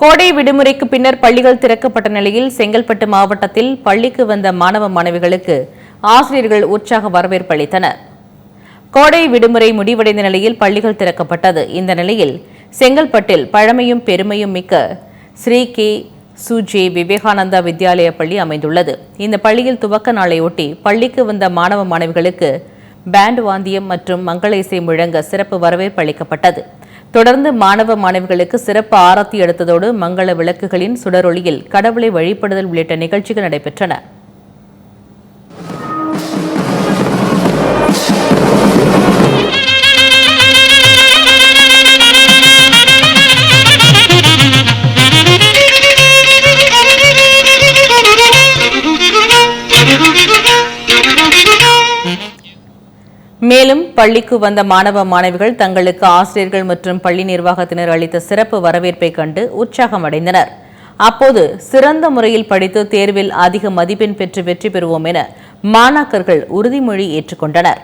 கோடை விடுமுறைக்கு பின்னர் பள்ளிகள் திறக்கப்பட்ட நிலையில் செங்கல்பட்டு மாவட்டத்தில் பள்ளிக்கு வந்த மாணவ மாணவிகளுக்கு ஆசிரியர்கள் உற்சாக வரவேற்பு அளித்தனர். கோடை விடுமுறை முடிவடைந்த நிலையில் பள்ளிகள் திறக்கப்பட்டது. இந்த நிலையில் செங்கல்பட்டில் பழமையும் பெருமையும் மிக்க ஸ்ரீ கே சுஜே விவேகானந்தா வித்யாலய பள்ளி அமைந்துள்ளது. இந்த பள்ளியில் துவக்க நாளையொட்டி பள்ளிக்கு வந்த மாணவ மாணவிகளுக்கு பேண்ட் வாந்தியம் மற்றும் மங்கள இசை முழங்க சிறப்பு வரவேற்பு அளிக்கப்பட்டது. தொடர்ந்து மாணவ மாணவிகளுக்கு சிறப்பு ஆரத்தி எடுத்ததோடு மங்கள விளக்குகளின் சுடரொளியில் கடவுளை வழிபடுதல் உள்ளிட்ட நிகழ்ச்சிகள் நடைபெற்றன. மேலும் பள்ளிக்கு வந்த மாணவ மாணவிகள் தங்களுக்கு ஆசிரியர்கள் மற்றும் பள்ளி நிர்வாகத்தினர் அளித்த சிறப்பு வரவேற்பை கண்டு உற்சாகம் அடைந்தனர் அப்போது சிறந்த முறையில் படித்து தேர்வில் அதிக மதிப்பெண் பெற்று வெற்றி பெறுவோம் என மாணாக்கர்கள் உறுதிமொழி ஏற்றுக்கொண்டனர்.